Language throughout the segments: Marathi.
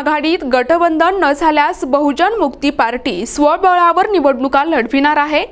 आघाडीत गठबंधन न झाल्यास बहुजन मुक्ती पार्टी स्वबळावर निवडणुका लढविणार आहे.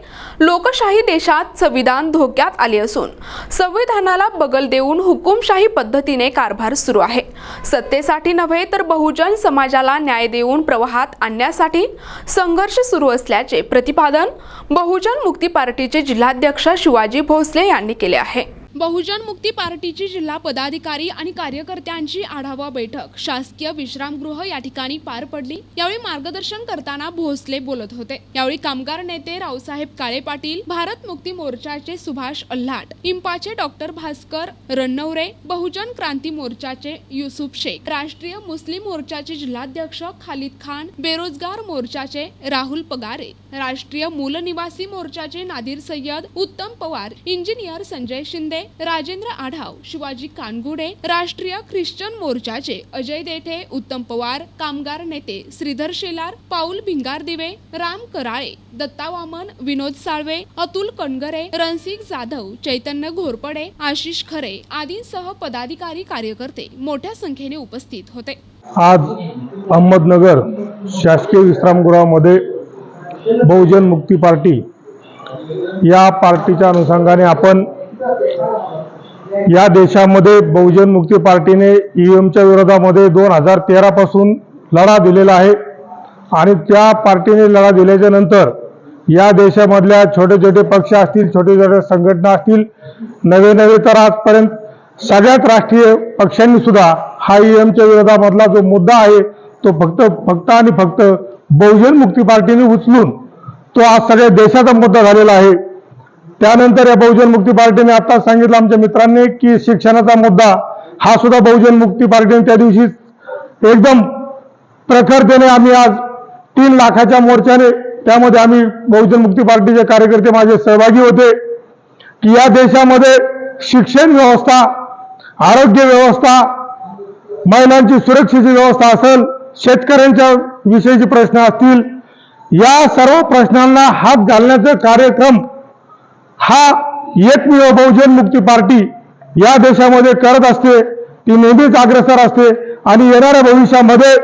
लोकशाही देशात संविधान धोक्यात आले असून संविधानाला बगल देऊन हुकुमशाही पद्धतीने कारभार सुरू आहे. सत्तेसाठी नव्हे तर बहुजन समाजाला न्याय देऊन प्रवाहात आणण्यासाठी संघर्ष सुरू असल्याचे प्रतिपादन बहुजन मुक्ती पार्टीचे जिल्हाध्यक्ष शिवाजी भोसले यांनी केले आहे. बहुजन मुक्ती पार्टीची जिल्हा पदाधिकारी आणि कार्यकर्त्यांची आढावा बैठक. शासकीय विश्रामगृह या ठिकाणी पार पडली. यावेळी मार्गदर्शन करताना भोसले बोलत होते. यावेळी कामगार नेते रावसाहेब काळे पाटील भारत मुक्ती मोर्चाचे सुभाष अल्हाट इंपाचे डॉक्टर भास्कर रणनवरे बहुजन क्रांती मोर्चाचे युसुफ शेख राष्ट्रीय मुस्लिम मोर्चाचे जिल्हाध्यक्ष खालिद खान बेरोजगार मोर्चाचे राहुल पगारे राष्ट्रीय मूलनिवासी मोर्चाचे नादिर सय्यद उत्तम पवार इंजिनियर संजय शिंदे राजेंद्र आढाव शिवाजी कानगुडे राष्ट्रीय ख्रिश्चन मोर्चाचे अजय देठे उत्तम पवार कामगार नेते श्रीधर शेलार पाऊल भिंगार दिवे राम कराळे दत्ता वामन विनोद साळवे अतुल कणगरे रणसिंग जाधव चैतन्य घोरपडे आशिष खरे आदींसह पदाधिकारी कार्यकर्ते मोठ्या संख्येने उपस्थित होते. आज अहमदनगर शासकीय विश्रामगृहामध्ये बहुजन मुक्ती पार्टी या पार्टीच्या अनुषंगाने आपण या देशामध्ये बहुजन मुक्ती पार्टीने ईव्हीएमच्या विरोधामध्ये दोन हजार तेरापासून लढा दिलेला आहे. आणि त्या पार्टीने लढा दिल्याच्या नंतर या देशामधल्या छोटे छोटे पक्ष असतील छोटे छोटे संघटना असतील नवे नवे तर आजपर्यंत सगळ्यात राष्ट्रीय पक्षांनी सुद्धा हा ईएमच्या विरोधामधला जो मुद्दा आहे तो फक्त फक्त आणि फक्त बहुजन मुक्ती पार्टीने उचलून तो आज सगळ्या देशाचा मुद्दा झालेला आहे. त्यानंतर या बहुजन मुक्ती पार्टीने आता सांगितलं आमच्या मित्रांनी की शिक्षणाचा मुद्दा हा सुद्धा बहुजन मुक्ती पार्टीने त्या दिवशी एकदम प्रखरतेने आम्ही आज तीन लाखाच्या मोर्चाने त्यामध्ये आम्ही बहुजन मुक्ती पार्टीचे कार्यकर्ते माझे सहभागी होते की या देशामध्ये शिक्षण व्यवस्था आरोग्य व्यवस्था महिलांची सुरक्षेची व्यवस्था असेल शेतकऱ्यांच्या विषयीचे प्रश्न असतील या सर्व प्रश्नांना हात घालण्याचा कार्यक्रम हा एकमेव बहुजन मुक्ती पार्टी या देशामध्ये करत असते. ती नेहमीच अग्रसर असते. आणि येणाऱ्या भविष्यामध्ये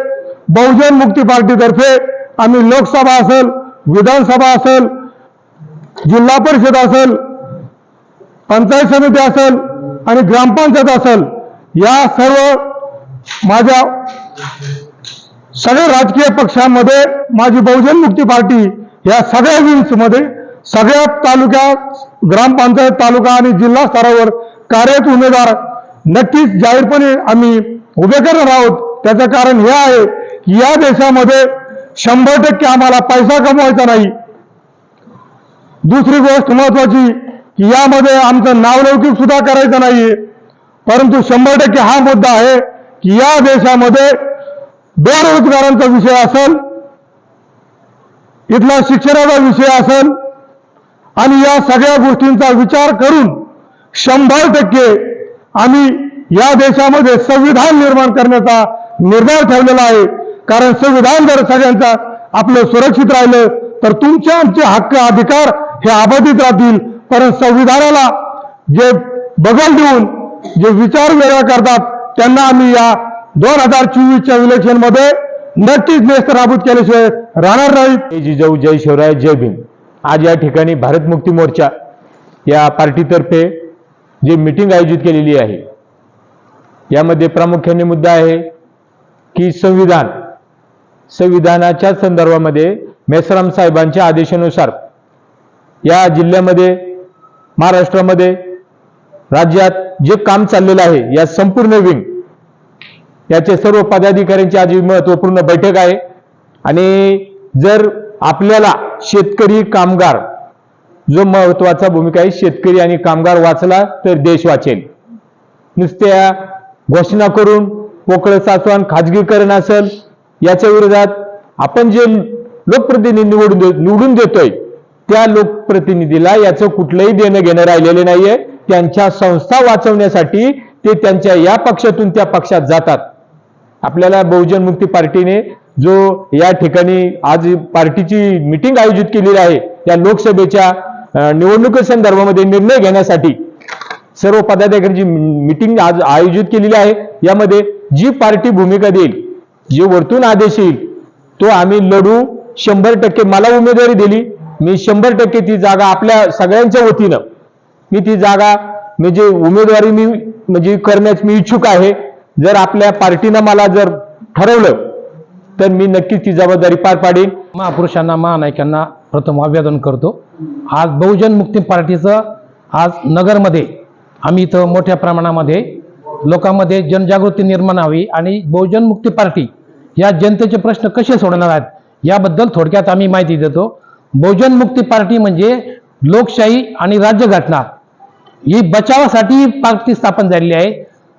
बहुजन मुक्ती पार्टीतर्फे आम्ही लोकसभा असेल विधानसभा असेल जिल्हा परिषद असेल पंचायत समिती असेल आणि ग्रामपंचायत असेल या सर्व माझ्या सगळ्या राजकीय पक्षांमध्ये माझी बहुजन मुक्ती पार्टी या सगळ्या विंग्समध्ये सगळ्या तालुक्या ग्रामपंचायत तालुका आणि जिल्हा स्तरावर कार्यरत उमेदवार नक्कीच जाहीरपणे आम्ही उभे करणार आहोत. त्याचं कारण हे आहे की या देशामध्ये शंभर टक्के आम्हाला पैसा कमवायचा नाही. दुसरी गोष्ट महत्वाची की यामध्ये आमचं नावलौकिक सुद्धा करायचं नाहीये. परंतु शंभर टक्के हा मुद्दा आहे की या देशामध्ये बेरोजगारांचा विषय असेल इथला शिक्षणाचा विषय असेल आणि या सगळ्या गोष्टींचा विचार करून शंभर टक्के आम्ही या देशामध्ये संविधान निर्माण करण्याचा निर्धार ठेवलेला आहे. कारण संविधान जर सगळ्यांचा आपलं सुरक्षित राहिलं तर तुमचे आमचे हक्क अधिकार हे अबाधित राहतील. परंतु संविधानाला जे बगल देऊन जे विचार वेगळा करतात त्यांना आम्ही या दोन हजार चोवीसच्या इलेक्शनमध्ये नक्कीच नेस्त नाबूद केल्याशिवाय राहणार नाहीत जय जिजाऊ जय शिवराय जय भीम. आज या ठिकाणी भारत मुक्ती मोर्चा या पार्टीतर्फे जी मिटिंग आयोजित केलेली आहे यामध्ये प्रामुख्याने मुद्दा आहे की संविधान संविधानाच्या संदर्भामध्ये मेसराम साहेबांच्या आदेशानुसार या जिल्ह्यामध्ये महाराष्ट्रामध्ये राज्यात जे काम चाललेलं आहे या संपूर्ण विंग याचे सर्व पदाधिकाऱ्यांची आज ही महत्त्वपूर्ण बैठक आहे. आणि जर आपल्याला शेतकरी कामगार जो महत्त्वाचा भूमिका आहे शेतकरी आणि कामगार वाचला तर देश वाचेल. नुसत्या घोषणा करून पोकळ साचवान खाजगीकरण असेल याच्या विरोधात आपण जे लोकप्रतिनिधी निवडून दे निवडून देतोय त्या लोकप्रतिनिधीला याचं कुठलंही देणं घेणं राहिलेलं नाहीये. त्यांच्या संस्था वाचवण्यासाठी ते त्यांच्या या पक्षातून त्या पक्षात जातात. आपल्याला बहुजन मुक्ती पार्टीने जो या ठिकाणी आज पार्टीची मिटिंग आयोजित केलेली आहे या लोकसभेच्या अं, निवडणुकीसंदर्भामध्ये निर्णय घेण्यासाठी सर्व पदाधिकाऱ्यांची मिटिंग आज आयोजित केलेली आहे. यामध्ये जी पार्टी भूमिका देईल जे वरतून आदेश येईल तो आम्ही लढू शंभर टक्के मला उमेदवारी दिली मी शंभर टक्के ती जागा आपल्या सगळ्यांच्या वतीनं मी ती जागा म्हणजे उमेदवारी मी म्हणजे करण्यास मी इच्छुक आहे. जर आपल्या पार्टीनं मला जर ठरवलं तर मी नक्कीच ती जबाबदारी पार पाडेन. महापुरुषांना महानायकांना प्रथम अभिवादन करतो. आज बहुजन मुक्ती पार्टीचं आज नगरमध्ये आम्ही इथं मोठ्या प्रमाणामध्ये लोकांमध्ये जनजागृती निर्माण व्हावी आणि बहुजन मुक्ती पार्टी या जनतेचे प्रश्न कसे सोडणार आहेत याबद्दल थोडक्यात आम्ही माहिती देतो. बहुजन मुक्ती पार्टी म्हणजे लोकशाही आणि राज्यघटना. ही बचावासाठी पार्टी स्थापन झालेली आहे.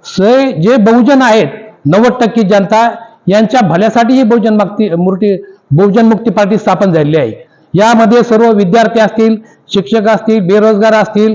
स जे बहुजन आहेत नव्वद टक्के जनता यांच्या भल्यासाठी ही बहुजन मुक्ती मूर्ती बहुजन मुक्ती पार्टी स्थापन झालेली आहे. यामध्ये सर्व विद्यार्थी असतील शिक्षक असतील बेरोजगार असतील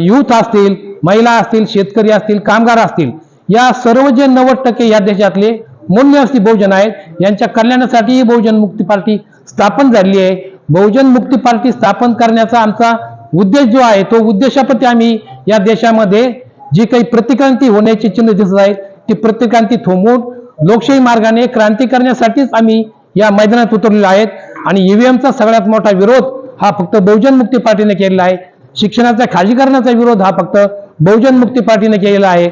युथ असतील महिला असतील शेतकरी असतील कामगार असतील या सर्व जे नव्वद टक्के या देशातले मूल्यवस्ती बहुजन आहेत यांच्या कल्याणासाठी ही बहुजन मुक्ती पार्टी स्थापन झालेली आहे. बहुजन मुक्ती पार्टी स्थापन करण्याचा आमचा उद्देश जो आहे तो उद्देशाप्रती आम्ही या देशामध्ये जी काही प्रतिक्रांती होण्याची चिन्ह दिसत आहे ती प्रतिक्रांती थांबवून लोकशाही मार्गाने क्रांती करण्यासाठीच आम्ही या मैदानात उतरलेलो आहेत. आणि ईव्हीएमचा सगळ्यात मोठा विरोध हा फक्त बहुजन मुक्ती पार्टीने केलेला आहे. शिक्षणाच्या खाजगीकरणाचा विरोध हा फक्त बहुजन मुक्ती पार्टीने केलेला आहे.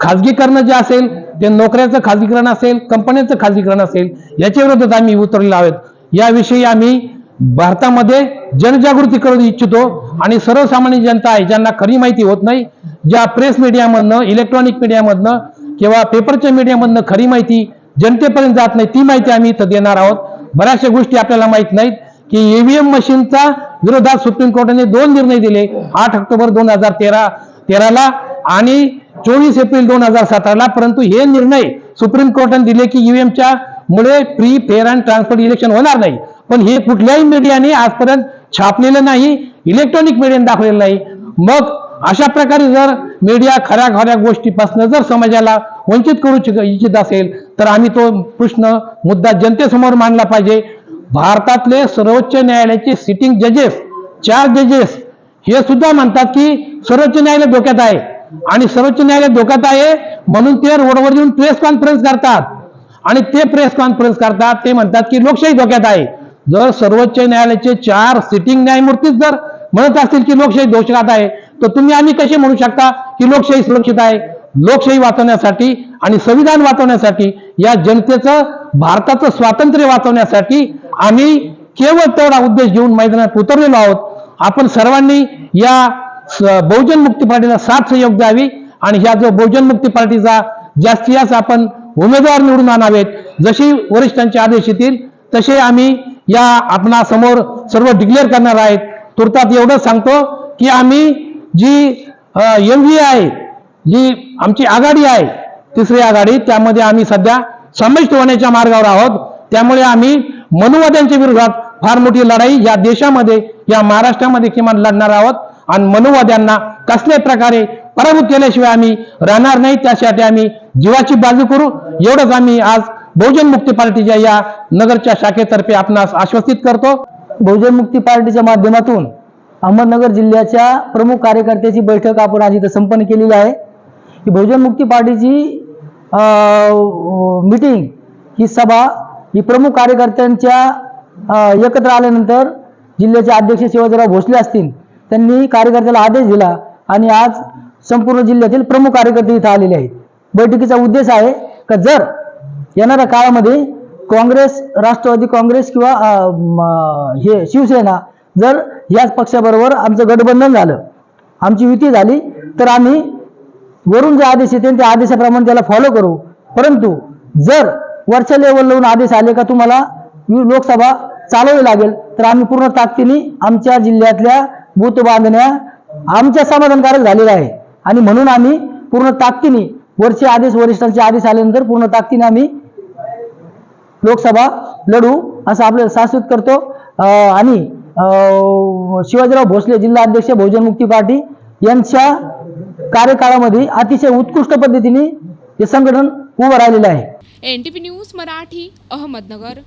खाजगीकरण जे असेल ते नोकऱ्याचं खाजगीकरण असेल कंपन्यांचं खाजगीकरण असेल याच्या विरोधात आम्ही उतरलेलो आहोत. याविषयी आम्ही भारतामध्ये जनजागृती करू इच्छितो आणि सर्वसामान्य जनता आहे ज्यांना खरी माहिती होत नाही ज्या प्रेस मीडियामधनं इलेक्ट्रॉनिक मीडियामधनं किंवा पेपरच्या मीडियामधनं खरी माहिती जनतेपर्यंत जात नाही ती माहिती आम्ही इथं देणार आहोत. बऱ्याचशा गोष्टी आपल्याला माहीत नाहीत की ईव्हीएम मशीनचा विरोधात सुप्रीम कोर्टाने दोन निर्णय दिले आठ ऑक्टोबर दोन हजार तेरा तेराला आणि चोवीस एप्रिल दोन हजार सतराला. परंतु हे निर्णय सुप्रीम कोर्टाने दिले की ईव्हीएमच्या मुळे free fair and transfer election होणार नाही. पण हे कुठल्याही मीडियाने आजपर्यंत छापलेलं नाही इलेक्ट्रॉनिक मीडियाने दाखवलेलं नाही. मग अशा प्रकारे जर मीडिया खऱ्या खऱ्या गोष्टीपासून जर समाजाला वंचित करू इच्छित असेल तर आम्ही तो प्रश्न मुद्दा जनतेसमोर मांडला पाहिजे. भारतातले सर्वोच्च न्यायालयाचे सिटिंग जजेस चार जजेस हे सुद्धा म्हणतात की सर्वोच्च न्यायालय धोक्यात आहे. आणि सर्वोच्च न्यायालय धोक्यात आहे म्हणून ते रोडवर येऊन प्रेस कॉन्फरन्स करतात. आणि ते प्रेस कॉन्फरन्स करतात ते म्हणतात की लोकशाही धोक्यात आहे. जर सर्वोच्च न्यायालयाचे चार सिटिंग न्यायमूर्तीच जर म्हणत असतील की लोकशाही दोषात आहे तर तुम्ही आम्ही कसे म्हणू शकता की लोकशाही सुरक्षित आहे? लोकशाही वाचवण्यासाठी आणि संविधान वाचवण्यासाठी या जनतेचं भारताचं स्वातंत्र्य वाचवण्यासाठी आम्ही केवळ तेवढा उद्देश घेऊन मैदानात उतरलेलो आहोत. आपण सर्वांनी या बहुजन मुक्ती पार्टीला साथ सहयोग द्यावी आणि ह्या जो बहुजन मुक्ती पार्टीचा जास्तीत जास्त आपण उमेदवार निवडून आणावेत जशी वरिष्ठांचे आदेश येतील तसे आम्ही या आपणासमोर सर्व डिक्लेअर करणार आहेत. तुर्तात एवढंच सांगतो की आम्ही जी एम व्ही आहे जी आमची आघाडी आहे तिसरी आघाडी त्यामध्ये आम्ही सध्या समाविष्ट होण्याच्या मार्गावर आहोत. त्यामुळे आम्ही मनुवाद्यांच्या विरोधात फार मोठी लढाई या देशामध्ये या महाराष्ट्रामध्ये किमान लढणार आहोत. आणि मनुवाद्यांना कसल्याही प्रकारे पराभूत केल्याशिवाय आम्ही राहणार नाही. त्यासाठी आम्ही जीवाची बाजू करू. एवढंच आम्ही आज बहुजन मुक्ती पार्टीच्या या नगरच्या शाखेतर्फे आपणास आश्वस्तित करतो. बहुजन मुक्ती पार्टीच्या माध्यमातून अहमदनगर जिल्ह्याच्या प्रमुख कार्यकर्त्याची बैठक आपण आज इथं संपन्न केलेली आहे. ही बहुजन मुक्ती पार्टीची मीटिंग ही सभा ही प्रमुख कार्यकर्त्यांच्या एकत्र आल्यानंतर जिल्ह्याचे अध्यक्ष शिवाजीराव भोसले असतील त्यांनी कार्यकर्त्याला आदेश दिला आणि आज संपूर्ण जिल्ह्यातील प्रमुख कार्यकर्ते इथं आलेले आहेत. बैठकीचा उद्देश आहे का जर येणाऱ्या काळामध्ये काँग्रेस राष्ट्रवादी काँग्रेस किंवा हे शिवसेना जर याच पक्षाबरोबर आमचं गठबंधन झालं आमची युती झाली तर आम्ही वरून जे आदेश येतील त्या आदेशाप्रमाणे त्याला फॉलो करू. परंतु जर वरच्या लेवलवरून आदेश आले का तुम्हाला लोकसभा चालवावी लागेल तर आम्ही पूर्ण ताकदीने आमच्या जिल्ह्यातल्या बूथ बांधण्या आमच्या समाधानकारक झालेल्या आहे आणि म्हणून आम्ही पूर्ण ताकदीने वरचे आदेश वरिष्ठांचे आदेश आल्यानंतर पूर्ण ताकदीने आम्ही लोकसभा लढू असं आपल्याला शाश्वत करतो. आणि शिवाजीराव भोसले जिल्हा अध्यक्ष बहुजन मुक्ती पार्टी यांच्या कार्यकाळामध्ये अतिशय उत्कृष्ट पद्धतीने हे संघटन उभं राहिलेलं आहे. N T news Marathi Ahmednagar.